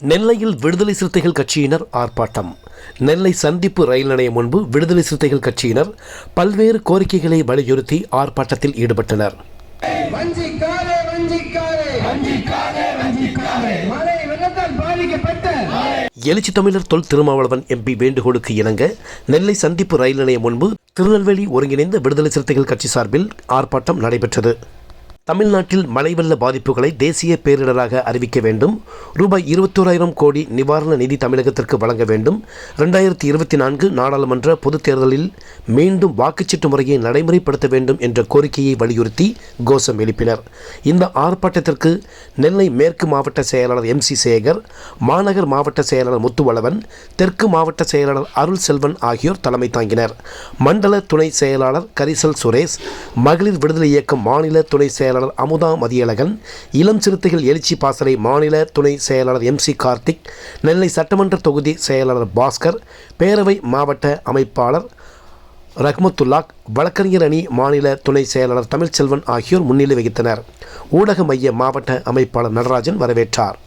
நெல்லையில் விடுதலை சிறுத்தைகள் கட்சியினர் ஆர்ப்பாட்டம். நெல்லை சந்திப்பு ரயில் நிலையம் முன்பு விடுதலை சிறுத்தைகள் கட்சியினர் பல்வேறு கோரிக்கைகளை வலியுறுத்தி ஆர்ப்பாட்டத்தில் ஈடுபட்டனர். எழுச்சி தமிழர் தொல் திருமாவளவன் எம்பி வேண்டுகோளுக்கு இணங்க நெல்லை சந்திப்பு ரயில் நிலையம் முன்பு திருநெல்வேலி ஒருங்கிணைந்த விடுதலை சிறுத்தைகள் கட்சி சார்பில் ஆர்ப்பாட்டம் நடைபெற்றது. தமிழ்நாட்டில் மழை வெள்ள பாதிப்புகளை தேசிய பேரிடராக அறிவிக்க வேண்டும். ரூபாய் இருபத்தோராயிரம் கோடி நிவாரண நிதி தமிழகத்திற்கு வழங்க வேண்டும். ரெண்டாயிரத்தி இருபத்தி நான்கு நாடாளுமன்ற பொதுத் தேர்தலில் மீண்டும் வாக்குச்சீட்டு முறையை நடைமுறைப்படுத்த வேண்டும் என்ற கோரிக்கையை வலியுறுத்தி கோஷம் எழுப்பினர். இந்த ஆர்ப்பாட்டத்திற்கு நெல்லை மேற்கு மாவட்ட செயலாளர் எம் சி சேகர் மாநகர் மாவட்ட செயலாளர் முத்துவளவன் தெற்கு மாவட்ட செயலாளர் அருள் செல்வன் ஆகியோர் தலைமை தாங்கினர். மண்டல துணை செயலாளர் கரிசல் சுரேஷ் மகளிர் விடுதலை இயக்கம் மாநில துணை செயலாளர் அமுதா மதியழகன் இளம் சிறுத்தைகள் எழுச்சி பாசறை மாநில துணை செயலாளர் எம் சி கார்த்திக் நெல்லை சட்டமன்ற தொகுதி செயலாளர் பாஸ்கர் பேரவை மாவட்ட அமைப்பாளர் ரஹ்மத்துல்லாக் வழக்கறிஞர் அணி மாநில துணை செயலாளர் தமிழ்ச்செல்வன் ஆகியோர் முன்னிலை வகித்தனர். ஊடக மைய மாவட்ட அமைப்பாளர் நடராஜன் வரவேற்றார்.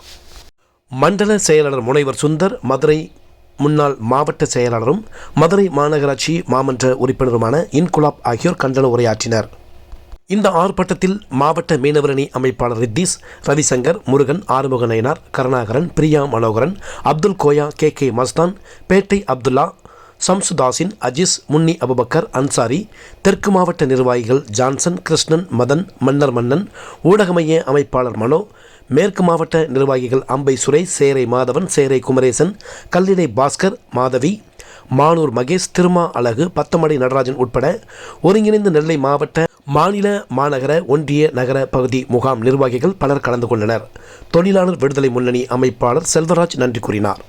மண்டல செயலாளர் முனைவர் சுந்தர் மதுரை முன்னாள் மாவட்ட செயலாளரும் மதுரை மாநகராட்சி மாமன்ற உறுப்பினருமான இன்குலாப் ஆகியோர் கண்டன உரையாற்றினர். இந்த ஆர்ப்பாட்டத்தில் மாவட்ட மீனவரணி அமைப்பாளர் ரித்தீஸ் ரவிசங்கர் முருகன் ஆறுமுகநயனார் கருணாகரன் பிரியா மனோகரன் அப்துல் கோயா கே கே மஸ்தான் பேட்டை அப்துல்லா சம்சுதாசின் அஜிஸ் முன்னி அபுபக்கர் அன்சாரி தெற்கு மாவட்ட நிர்வாகிகள் ஜான்சன் கிருஷ்ணன் மதன் மன்னர் மன்னன் ஊடக மைய அமைப்பாளர் மனோ மேற்கு மாவட்ட நிர்வாகிகள் அம்பை சுரேஷ் சேரை மாதவன் சேரை குமரேசன் கல்லிடை பாஸ்கர் மாதவி மானூர் மகேஷ் திருமா அழகு பத்தமடை நடராஜன் உட்பட ஒருங்கிணைந்த நெல்லை மாவட்ட மாநில மாநகர ஒன்றிய நகர பகுதி முகாம் நிர்வாகிகள் பலர் கலந்து கொண்டனர். தொழிலாளர் விடுதலை முன்னணி அமைப்பாளர் செல்வராஜ் நன்றி கூறினார்.